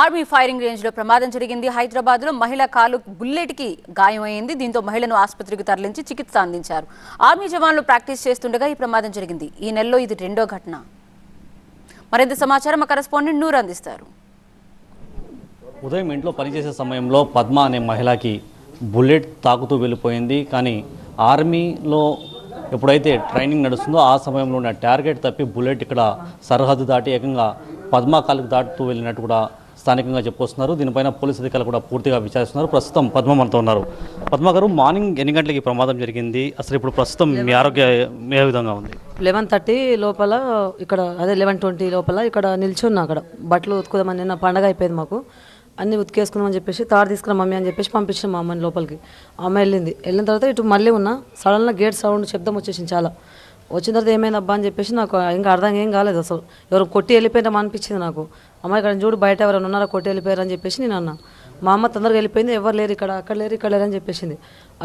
Army firing రేంజ్లో ప్రమాదం జరిగింది. హైదరాబాద్లో మహిళ కాలు బుల్లెట్కి గాయమైంది దీంతో మహిళను ఆసుపత్రికి తరలించి చికిత్స అందించారు. ఆర్మీ జవాన్లు ప్రాక్టీస్ చేస్తుండగా ఈ ప్రమాదం జరిగింది. ఈ నెలలో ఇది రెండో ఘటన. మరింత సమాచారం మా కరెస్పాండెంట్ నూరు అందిస్తారు. ఉదయం ఇంట్లో పనిచేసే సమయంలో పద్మ అనే మహిళకి బుల్లెట్ తాకుతూ వెళ్ళిపోయింది. కానీ ఆర్మీలో ఎప్పుడైతే ట్రైనింగ్ నడుస్తుందో ఆ సమయంలో ఉన్న టార్గెట్ తప్పి బుల్లెట్ ఇక్కడ సరిహద్దు దాటి ఏకంగా పద్మా కాలుకు దాటుతూ వెళ్ళినట్టు కూడా స్థానికంగా చెప్పుకొస్తున్నారు. దీనిపైన పోలీసు అధికారులు కూడా పూర్తిగా విచారిస్తున్నారు. ప్రస్తుతం పద్మ మనతో ఉన్నారు. పద్మ గారు మార్నింగ్ ఎన్ని గంటలకి ప్రమాదం జరిగింది? అసలు ఇప్పుడు ప్రస్తుతం మీ ఆరోగ్య ఏ విధంగా ఉంది? లెవెన్ థర్టీ లోపల ఇక్కడ అదే లెవెన్ ట్వంటీ లోపల ఇక్కడ నిల్చున్నా అక్కడ. బట్టలు ఉతుకుదామని నిన్న పండగ అయిపోయింది మాకు. అన్ని ఉతికేసుకుందామని చెప్పేసి తాడు తీసుకురా మమ్మీ అని చెప్పేసి పంపించిన మా అమ్మని లోపలికి. ఆ అమ్మాయి వెళ్ళింది. వెళ్ళిన తర్వాత ఇటు మళ్ళీ ఉన్నా. సడన్గా గేట్ సౌండ్ శబ్దం వచ్చేసింది చాలా. వచ్చిన తర్వాత ఏమైంది అబ్బా అని చెప్పేసి నాకు ఇంకా అర్థం ఏం కాలేదు అసలు. ఎవరు కొట్టి వెళ్ళిపోయినామా అనిపించింది నాకు. అమ్మాయి ఇక్కడ చూడు బయట ఎవరైనా ఉన్నారా కొట్టి వెళ్ళిపోయారు అని చెప్పేసి నేను అన్నా. మా అమ్మ తొందరగా వెళ్ళిపోయింది ఎవరు లేరు ఇక్కడ అక్కడ లేరు ఇక్కడ లేరు అని చెప్పేసింది.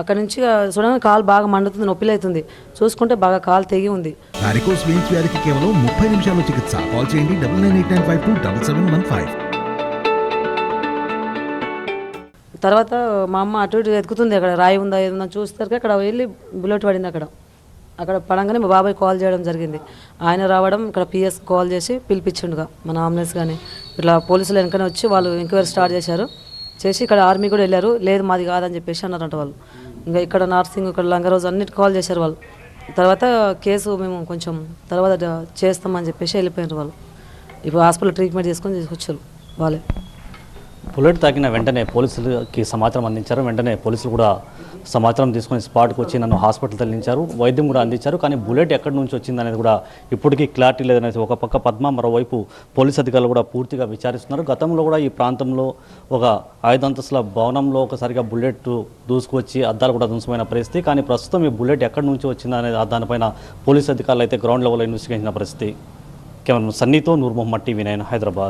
అక్కడ నుంచి చూడగానే కాలు బాగా మండుతుంది నొప్పిలు అవుతుంది చూసుకుంటే బాగా కాలు తెగి ఉంది. వారికోస్ వెయిన్స్ వ్యాధికి కేవలం ముప్పై నిమిషాల్లో చికిత్స. కాల్ చేయండి double nine eight nine five two double seven one five. తర్వాత మా అమ్మ అటు ఇటు ఎతుకుతుంది అక్కడ రాయి ఉందా ఏదో ఉందా చూస్తారు అక్కడ వెళ్ళి బుల్లెట్ పడింది అక్కడ. అక్కడ పడంగానే మా బాబాయ్ కాల్ చేయడం జరిగింది. ఆయన రావడం ఇక్కడ పిఎస్ కాల్ చేసి పిలిపించిండుగా మన అంబులెన్స్ కానీ ఇట్లా పోలీసులు వెనకనే వచ్చి వాళ్ళు ఎంక్వైరీ స్టార్ట్ చేశారు. చేసి ఇక్కడ ఆర్మీ కూడా వెళ్ళారు. లేదు మాది కాదని చెప్పేసి అన్నారంట వాళ్ళు. ఇంకా ఇక్కడ నర్సింగ్ ఇక్కడ లంగరోజు అన్నిటి కాల్ చేశారు వాళ్ళు. తర్వాత కేసు మేము కొంచెం తర్వాత చేస్తామని చెప్పేసి వెళ్ళిపోయినారు వాళ్ళు. ఇప్పుడు హాస్పిటల్ ట్రీట్మెంట్ చేసుకొని తీసుకొచ్చారు వాళ్ళే. బుల్లెట్ తాకిన వెంటనే పోలీసులకి సమాచారం అందించారు. వెంటనే పోలీసులు కూడా సమాచారం తీసుకొని స్పాట్కి వచ్చి నన్ను హాస్పిటల్ తరలించారు. వైద్యం కూడా అందించారు. కానీ బుల్లెట్ ఎక్కడి నుంచి వచ్చింది అనేది కూడా ఇప్పటికీ క్లారిటీ లేదనేది ఒక పక్క పద్మ మరోవైపు పోలీస్ అధికారులు కూడా పూర్తిగా విచారిస్తున్నారు. గతంలో కూడా ఈ ప్రాంతంలో ఒక ఐదంతస్తుల భవనంలో ఒకసారిగా బుల్లెట్ దూసుకొచ్చి అద్దాలు కూడా ధ్వంసమైన పరిస్థితి. కానీ ప్రస్తుతం ఈ బుల్లెట్ ఎక్కడి నుంచి వచ్చింది అనేది దానిపైన పోలీస్ అధికారులు అయితే గ్రౌండ్ లెవెల్లో ఇన్వెస్టిగేషన్ పరిస్థితి. కేవలం సన్నీతో నూర్ మొహమ్మద్ టీవీ నైన్ హైదరాబాద్.